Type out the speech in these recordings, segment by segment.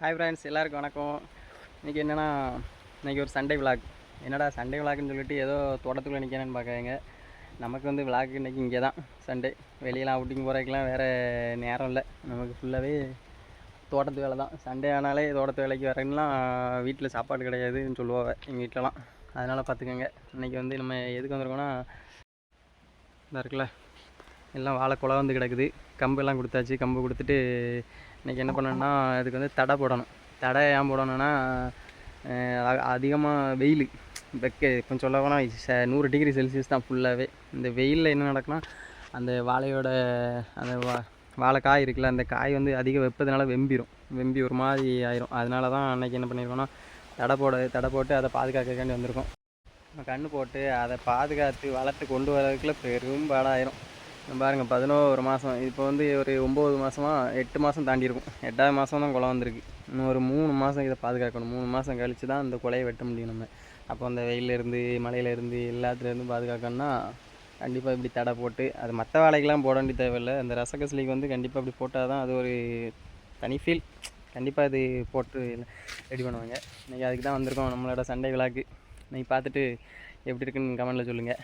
Hi friends எல்லாருக்கும் வணக்கம். இன்றைக்கி என்னென்னா இன்றைக்கி ஒரு சண்டே விளாக் என்னடா சண்டே விளாக்னு சொல்லிட்டு ஏதோ தோட்டத்துக்குள்ளே நிற்கிறேன்னு பார்க்குறீங்க நமக்கு வந்து விளாக் இன்றைக்கி இங்கே தான் சண்டே வெளியெல்லாம் அவுட்டிங் போகிறதுக்கெலாம் வேறு நேரம் இல்லை. நமக்கு ஃபுல்லாகவே தோட்டத்து வேலை தான் சண்டே ஆனாலே தோட்டத்து வேலைக்கு வரேன்னா வீட்டில் சாப்பாடு கிடையாதுன்னு சொல்லுவாங்க எங்கள் வீட்டிலலாம் அதனால் பார்த்துக்கோங்க இன்றைக்கி வந்து நம்ம எதுக்கு வந்திருக்கோம்னா இந்த இருக்குல்ல எல்லாம் வாழை குலை வந்து கிடக்குது. கம்பெல்லாம் கொடுத்தாச்சு. கம்பு கொடுத்துட்டு இன்றைக்கி என்ன பண்ணணும்னா அதுக்கு வந்து தடை போடணும். தடை ஏன் போடணும்னா அதிகமாக வெயில். வெக்க கொஞ்சம் சொல்ல போனால் ச நூறு டிகிரி செல்சியஸ் தான் ஃபுல்லாகவே இந்த வெயிலில் என்ன நடக்குன்னா அந்த வாழையோட அந்த வா வாழைக்காய் இருக்குல்ல அந்த காய் வந்து அதிக வெப்பத்தினால வெம்பிடும் வெம்பி ஒரு மாதிரி ஆயிரும். அதனால தான் அன்றைக்கி என்ன பண்ணியிருக்கோன்னா தடை போட தடை போட்டு அதை பாதுகாக்கக்காண்டி வந்திருக்கோம். நம்ம கன்று போட்டு அதை பாதுகாத்து வளர்த்து கொண்டு வரதுக்குள்ள பெரும் பாடாயிரும். பாருங்கள் பதினோரு மாதம் இப்போ வந்து ஒரு ஒம்பது மாதமாக எட்டு மாதம் தாண்டி இருக்கும் எட்டாவது மாதம் தான் குளம் வந்திருக்கு. இன்னும் ஒரு மூணு மாதம் இதை பாதுகாக்கணும். மூணு மாதம் கழித்து தான் அந்த குலையை வெட்ட முடியும் நம்ம. அப்போ அந்த வெயிலேருந்து மழையிலேருந்து எல்லாத்துலேருந்து பாதுகாக்கணும்னா கண்டிப்பாக இப்படி தடை போட்டு அது மற்ற வேலைக்கெலாம் போட வேண்டிய தேவையில்லை. அந்த ரசகஸ்லிக்கு வந்து கண்டிப்பாக இப்படி போட்டால் தான் அது ஒரு தனி ஃபீல் கண்டிப்பாக இது போட்டு ரெடி பண்ணுவாங்க. இன்றைக்கி அதுக்கு தான் வந்திருக்கோம். நம்மளோட சண்டை விழாக்கு இன்றைக்கி பார்த்துட்டு எப்படி இருக்குன்னு கமெண்டில் சொல்லுங்கள்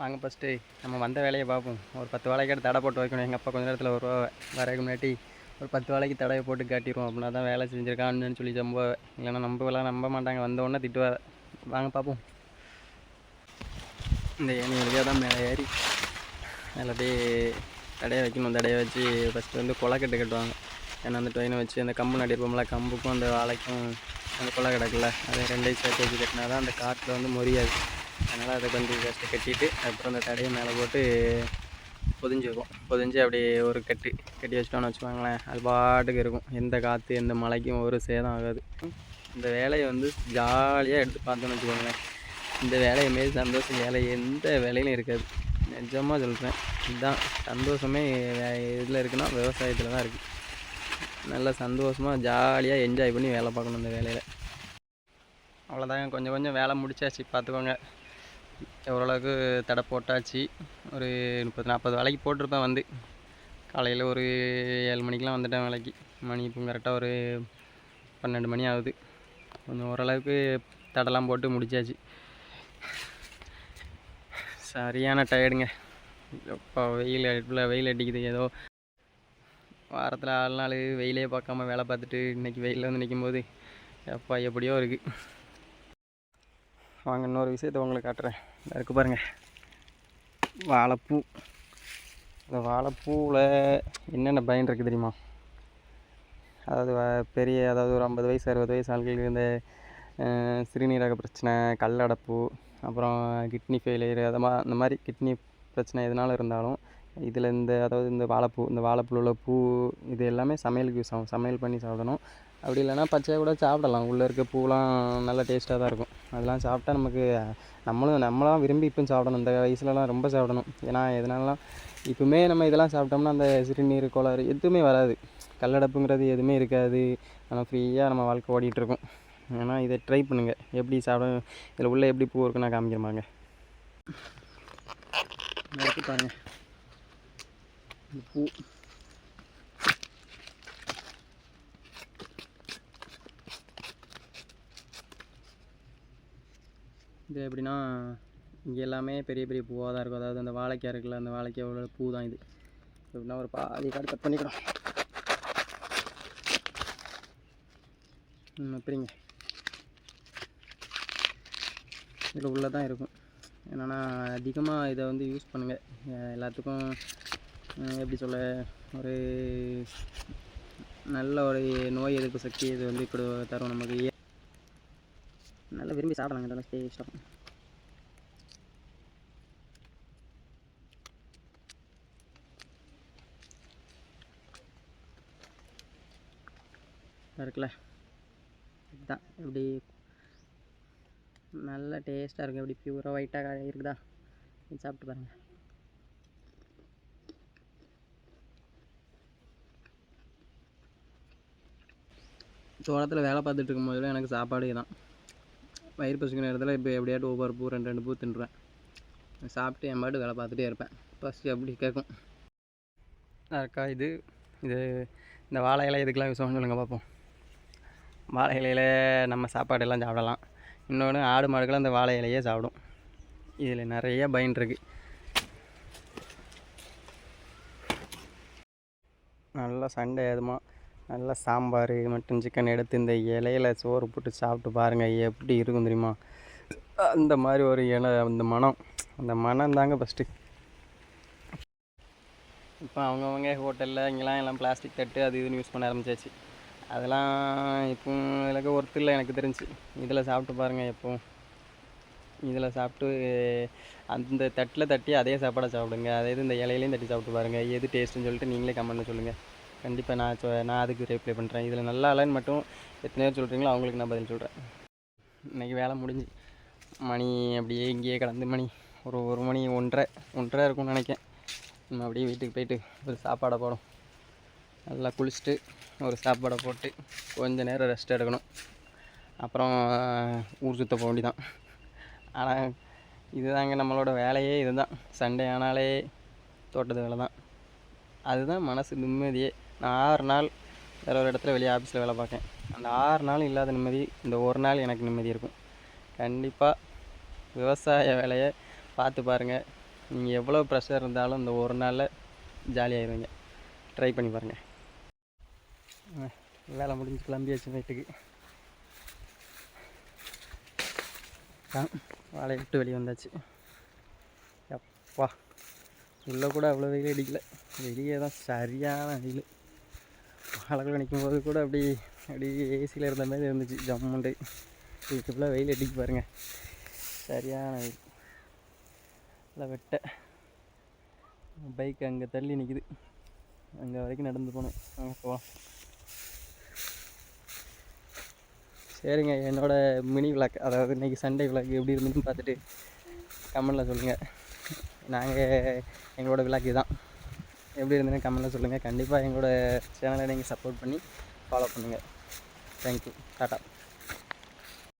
வாங்க ஃபஸ்ட்டு நம்ம வந்த வேலையை பார்ப்போம். ஒரு பத்து வேலைக்காட்டு தடை போட்டு வைக்கணும். எங்கள் அப்பா கொஞ்ச நேரத்தில் வருவா வரதுக்கு முன்னாடி ஒரு பத்து வேலைக்கு தடையை போட்டு காட்டிடுவோம். அப்படின்னா தான் வேலை செஞ்சுருக்கான்னு சொல்லி நம்ப இல்லைன்னா நம்பலாம் நம்ப மாட்டாங்க. வந்தோடனே திட்டுவா வாங்க பார்ப்போம். இந்த ஏணி வழியாக தான் மேலே ஏறி மேலே அப்படியே தடையை வைக்கணும். தடையை வச்சு ஃபஸ்ட்டு வந்து கொலைக்கட்டு கட்டுவாங்க. ஏன்னா அந்த ட்ரெயினை வச்சு அந்த கம்பு நடிப்போம்ல கம்புக்கும் அந்த வாழைக்கும் அந்த கொலை கிடக்குல அதை ரெண்டையும் சேர்த்து வச்சு கட்டினா தான் அந்த காற்றில் வந்து முறியாது அதனால் அதை கொஞ்சம் ஃபஸ்ட்டு கட்டிட்டு அப்புறம் அந்த தடையை மேலே போட்டு பொதிஞ்சு வைப்போம் பொதிஞ்சு அப்படியே ஒரு கட்டு கட்டி வச்சிட்டோம்னு வச்சுக்கோங்களேன். அது பாட்டுக்கு இருக்கும். எந்த காற்று எந்த மழைக்கும் ஒரு சேதம் ஆகாது. இந்த வேலையை வந்து ஜாலியாக எடுத்து பார்த்தோன்னு வச்சுக்கோங்களேன். இந்த வேலையை மாரி சந்தோஷம் வேலை எந்த வேலையிலும் இருக்காது. நிஜமாக சொல்கிறேன் இதுதான். சந்தோஷமே இதில் இருக்குன்னா விவசாயத்தில் தான் இருக்குது நல்லா சந்தோஷமாக ஜாலியாக என்ஜாய் பண்ணி வேலை பார்க்கணும் இந்த வேலையில். அவ்வளோதாங்க கொஞ்சம் கொஞ்சம் வேலை முடிச்சாச்சு. பார்த்துக்கோங்க. ஓரளவுக்கு தடை போட்டாச்சு. ஒரு முப்பது நாற்பது வேலைக்கு போட்டிருப்பேன் வந்து. காலையில் ஒரு ஏழு மணிக்கெலாம் வந்துட்டேன் வேலைக்கு. மணி இப்போ கரெக்டாக ஒரு பன்னெண்டு மணி ஆகுது. கொஞ்சம் ஓரளவுக்கு தடைலாம் போட்டு முடிச்சாச்சு. சரியான டயர்டுங்க எப்போ வெயில் அடிப்பில் வெயில் அடிக்குது. ஏதோ வாரத்தில் ஆறு நாள் வெயிலே பார்க்காம வேலை பார்த்துட்டு இன்றைக்கி வெயிலில் வந்து நிற்கும்போது எப்பா எப்படியோ இருக்குது வாங்க இன்னொரு விஷயத்தை உங்களுக்கு காட்டுறேன். இருக்கு பாருங்கள் வாழைப்பூ. இந்த வாழைப்பூவில் என்னென்ன பயன் இருக்குது தெரியுமா? அதாவது வ- பெரிய அதாவது ஒரு ஐம்பது வயசு அறுபது வயசு ஆட்களுக்கு இந்த சிறுநீரக பிரச்சனை கல்லடைப்பு அப்புறம் கிட்னி ஃபெயிலியர் அது மா அந்த மாதிரி கிட்னி பிரச்சனை எதனால இருந்தாலும் இதில் இந்த அதாவது இந்த வாழைப்பூ இந்த வாழைப்பூவில் உள்ள பூ இது எல்லாமே சமையலுக்கு யூஸ் ஆகும். சமையல் பண்ணி சாப்பிடணும். அப்படி இல்லைன்னா பச்சையாக கூட சாப்பிடலாம். உள்ளே இருக்க பூலாம் நல்லா டேஸ்ட்டாக தான் இருக்கும். அதெல்லாம் சாப்பிட்டா நமக்கு நம்மளும் நம்மளாம் விரும்பி இப்பவும் சாப்பிடணும். இந்த வயசுலலாம் ரொம்ப சாப்பிடணும். ஏன்னா எதனாலலாம் இப்போவுமே நம்ம இதெல்லாம் சாப்பிட்டோம்னா அந்த சிறுநீர் கோளாறு எதுவுமே வராது. கல்லடப்புங்கிறது எதுவுமே இருக்காது. நம்ம ஃப்ரீயாக நம்ம வாழ்க்கை ஓடிட்டுருக்கோம் ஏன்னா இதை ட்ரை பண்ணுங்கள் எப்படி சாப்பிட இதில் உள்ளே எப்படி பூ இருக்குன்னு நான் காமிக்கிறேன் பாருங்கள் பூ. இது எப்படின்னா இங்கே எல்லாமே பெரிய பெரிய பூவாக தான் இருக்கும். அதாவது அந்த வாழைக்காய் இருக்குல்ல அந்த வாழைக்காயோட பூ தான் இது. எப்படின்னா ஒரு பாதி காடு கட் பண்ணிக்கிறோம். அப்படிங்க. இதில் உள்ளே தான் இருக்கும். என்னென்னா அதிகமாக இதை வந்து யூஸ் பண்ணுங்கள் எல்லாத்துக்கும் எப்படி சொல்ல ஒரு நல்ல ஒரு நோய் எதிர்ப்பு சக்தி இது வந்து இப்படி தரும் நமக்கு. ஏ- நல்லா விரும்பி சாப்பிடலாங்க இதெல்லாம் டேஸ்ட்டாக இருக்குல்ல? இதுதான். இப்படி நல்ல டேஸ்ட்டாக இருக்கும். இப்படி பியூராக ஒயிட்டாக இருக்குதா? இது சாப்பிட்டு பாருங்கள் தோட்டத்தில் வேலை பார்த்துட்டு இருக்கும்போதெல்லாம் எனக்கு சாப்பாடு தான். வயிறு பசிக்கிற நேரத்தில் இப்போ எப்படியாட்டும் ஒவ்வொரு பூ ரெண்டு ரெண்டு பூ தின்றுவேன். சாப்பிட்டு என் பாட்டு வேலை பார்த்துட்டே இருப்பேன். ஃபஸ்ட்டு அப்படி கேட்கும் அக்கா இது இது இந்த வாழை இலை இதுக்கெலாம் யூஸ் ஆகும் சொல்லுங்கள் பார்ப்போம் வாழை இலையில நம்ம சாப்பாடு எல்லாம் சாப்பிடலாம். இன்னொன்று ஆடு மாடுக்கெல்லாம் அந்த வாழை இலையே சாப்பிடும். இதில் நிறைய பயன் இருக்குது நல்லா சண்டை ஏதுமா நல்லா சாம்பார் மட்டன் சிக்கன் எடுத்து இந்த இலையில சோறு போட்டு சாப்பிட்டு பாருங்கள் எப்படி இருக்கும் தெரியுமா? அந்த மாதிரி ஒரு இலை அந்த மனம். அந்த மனம் தாங்க ஃபஸ்ட்டு இப்போ அவங்கவுங்க ஹோட்டலில் இங்கெல்லாம் எல்லாம் பிளாஸ்டிக் தட்டு அது இதுன்னு யூஸ் பண்ண ஆரம்பிச்சாச்சு. அதெல்லாம் இப்போ எனக்கு ஒர்த்து இல்லை எனக்கு தெரிஞ்சு. இதில் சாப்பிட்டு பாருங்கள் எப்போவும் இதில் சாப்பிட்டு அந்த தட்டில் தட்டி அதே சாப்பாடை சாப்பிடுங்க. அதே இது இந்த இலையிலையும் தட்டி சாப்பிட்டு பாருங்கள் எது டேஸ்ட்டுன்னு சொல்லிட்டு நீங்களே கமெண்ட்டில் சொல்லுங்கள் கண்டிப்பாக நான் சொ நான் அதுக்கு ரிப்ளை பண்ணுறேன் இதில் நல்லா இல்லைன்னு மட்டும் எத்தனை பேர் சொல்கிறீங்களோ அவங்களுக்கு நான் பதில் சொல்கிறேன் இன்றைக்கி வேலை முடிஞ்சு. மணி அப்படியே இங்கேயே கடந்து மணி ஒரு ஒரு மணி ஒன்றரை ஒன்றரை இருக்கும்னு நினைக்கேன் நம்ம அப்படியே வீட்டுக்கு போயிட்டு ஒரு சாப்பாடை போடும் நல்லா குளிச்சுட்டு ஒரு சாப்பாடை போட்டு கொஞ்சம் நேரம் ரெஸ்ட் எடுக்கணும். அப்புறம் ஊர் சுற்ற போக வேண்டிதான் ஆனால் இதுதாங்க நம்மளோட வேலையே இதுதான். சண்டே ஆனாலே தோட்டத்து வேலை தான் அதுதான் மனசு நிம்மதியே. நான் ஆறு நாள் வேறு ஒரு இடத்துல வெளியே ஆஃபீஸில் வேலை பார்க்கேன் அந்த ஆறு நாள் இல்லாத நிம்மதி இந்த ஒரு நாள் எனக்கு நிம்மதி இருக்கும். கண்டிப்பாக விவசாய வேலையை பார்த்து பாருங்கள் நீங்கள் எவ்வளோ ப்ரெஷர் இருந்தாலும் இந்த ஒரு நாளில் ஜாலியாகிடுவீங்க ட்ரை பண்ணி பாருங்கள் வேலை முடிஞ்சு கிளம்பியாச்சு நைட்டுக்கு தான் வாழையை விட்டு வெளியே வந்தாச்சு. எப்பா உள்ளே கூட அவ்வளோ வெயில் அடிக்கல. வெளியே தான் சரியான வெயில். அழகில் நிற்கும் போது கூட அப்படி அப்படி ஏசியில் இருந்த மாதிரி இருந்துச்சு. ஜம்முண்டு. இதுக்கு ஃபுல்லாக வெயில் அடிக்க பாருங்கள் சரியான வெயில். நல்லா வெட்ட. பைக் அங்கே தள்ளி நிற்குது அங்கே வரைக்கும் நடந்து போகணும் அங்கே போகலாம் சரிங்க என்னோட மினி விளாக் அதாவது இன்றைக்கி சண்டே விளாக் எப்படி இருந்துன்னு பார்த்துட்டு கமெண்டில் சொல்லுங்கள் நாங்கள் எங்களோட விளாக்கு தான் எப்படி இருந்ததுன்னு கமெண்டில் சொல்லுங்கள் கண்டிப்பாக எங்களோட சேனலை நீங்கள் சப்போர்ட் பண்ணி ஃபாலோ பண்ணுங்கள் தேங்க்யூ டாட்டா